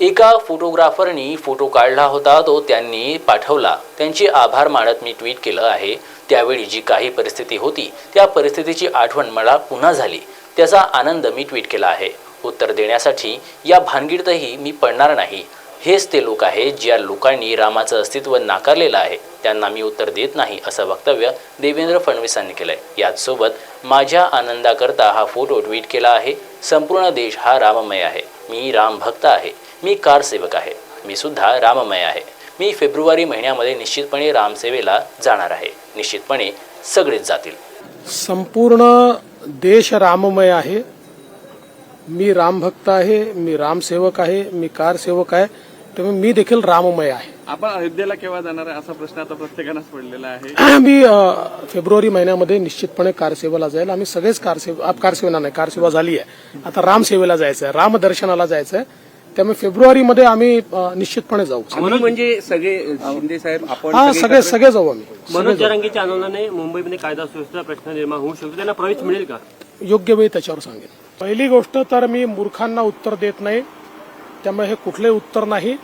एका फोटोग्राफरनी फोटो काढला होता तो त्यांनी पाठवला. त्यांचे आभार मानत मी ट्विट केलं आहे. त्यावेळी जी काही परिस्थिती होती त्या परिस्थितीची आठवण मला पुन्हा झाली. त्याचा आनंद मी ट्विट केला आहे. उत्तर देण्यासाठी या भानगडीतही मी पडणार नाही. हेच ते लोक आहेत ज्या लोकांनी रामाचं अस्तित्व नाकारलेलं आहे. त्यांना मी उत्तर देत नाही असं वक्तव्य देवेंद्र फडणवीसांनी केलंय. याचसोबत माझ्या आनंदाकरता हा फोटो ट्विट केला आहे. संपूर्ण देश हा राममय आहे. मी राम भक्त आहे. मी कारसेवक आहे. मी सुद्धा राममय आहे. मी फेब्रुवारी महिन्यामध्ये निश्चितपणे रामसेवेला जाणार आहे. निश्चितपणे सगळेच जातील. संपूर्ण देश राममय आहे. मी रामभक्त आहे. मी रामसेवक आहे. मी कारसेवक आहे. त्यामुळे मी देखील राममय आहे. आपण अयोध्येला केव्हा जाणार आहे असा प्रश्न आता प्रत्येकानंच पडलेला आहे. मी फेब्रुवारी महिन्यामध्ये निश्चितपणे कारसेवेला जाईल. आम्ही सगळेच कारसेवा आप- कारसेवा नाही कारसेवा झाली आहे. आता रामसेवेला जायचं आहे रामदर्शनाला जायचं आहे त्यामुळे फेब्रुवारीमध्ये आम्ही निश्चितपणे जाऊ. म्हणून म्हणजे सगळे शिंदे साहेब आपण हा सगळे सगळे जाऊ आम्ही. मनोज जरांगीच्या आंदोलनाने मुंबईमध्ये कायदा सुव्यवस्थेचा प्रश्न निर्माण होऊ शकतो. त्यांना प्रवेश मिळेल का? योग्य वेळी त्याच्यावर सांगेन. पहिली गोष्ट तर मी मूर्खांना उत्तर देत नाही. त्यामुळे हे कुठले उत्तर नाही.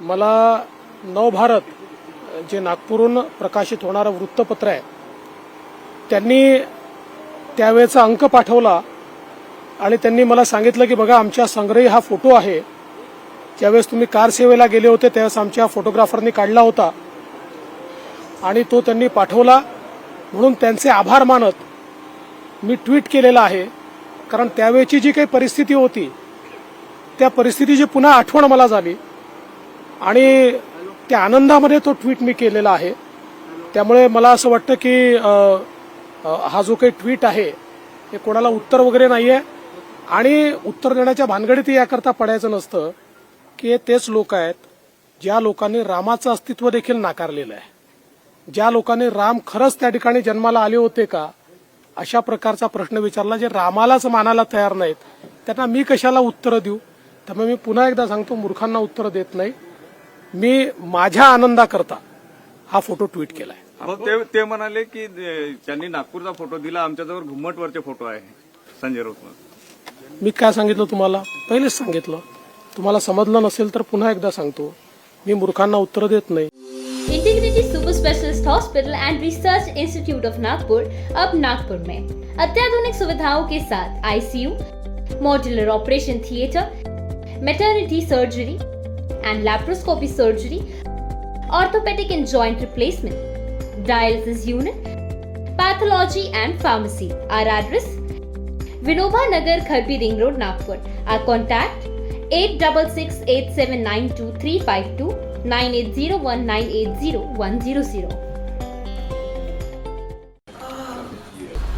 मला नवभारत जे नागपूरहून प्रकाशित होणारं वृत्तपत्र आहे त्यांनी त्यावेळेचा अंक पाठवला. आणि त्यांनी मला सांगितलं की बघा आमच्या संग्रही हा फोटो आहे. ज्यावेळेस तुम्ही कार सेवेला गेले होते त्यावेळेस आमच्या फोटोग्राफरनी काढला होता. आणि तो त्यांनी पाठवला. म्हणून त्यांचे आभार मानत मी ट्विट केलेला आहे. कारण त्यावेळची जी काही परिस्थिती होती त्या परिस्थितीची पुन्हा आठवण मला झाली. आणि त्या आनंदामध्ये तो ट्विट मी केलेला आहे. त्यामुळे मला असं वाटतं की हा जो काही ट्विट आहे हे कोणाला उत्तर वगैरे नाही आहे आणि उत्तर देण्याच्या भानगडीत याकरता पडायचं नसतं की तेच लोक आहेत ज्या लोकांनी रामाचं अस्तित्व देखील नाकारलेलं आहे. ज्या लोकांनी राम खरंच त्या ठिकाणी जन्माला आले होते का? अशा प्रकारचा प्रश्न विचारला जे रामालाच मानायला तयार नाहीत. त्यांना मी कशाला उत्तरं देऊ? त्यामुळे मी पुन्हा एकदा सांगतो मूर्खांना उत्तरं देत नाही. मी माझ्या आनंदाकरता हा फोटो ट्विट केलाय. हो, ते ते म्हणाले की त्यांनी नागपूरचा फोटो दिला आमच्याजवळ घुमटवरचे फोटो आहे संजय राऊत मी काय सांगितलं तुम्हाला? पहिलेच सांगितलं. तुम्हाला समजलं नसेल तर पुन्हा एकदा सांगतो. मी मूर्खांना उत्तर देत नाही. Integrity super specialist hospital and research institute of Nagpur अब नागपुर में। अत्याधुनिक सुविधाओं के साथ ICU modular operation theatre maternity surgery and laparoscopy surgery orthopaedic and joint replacement dialysis unit Vinoba Nagar, Kharpi Ring Road, Nagpur. Our contact 866 8792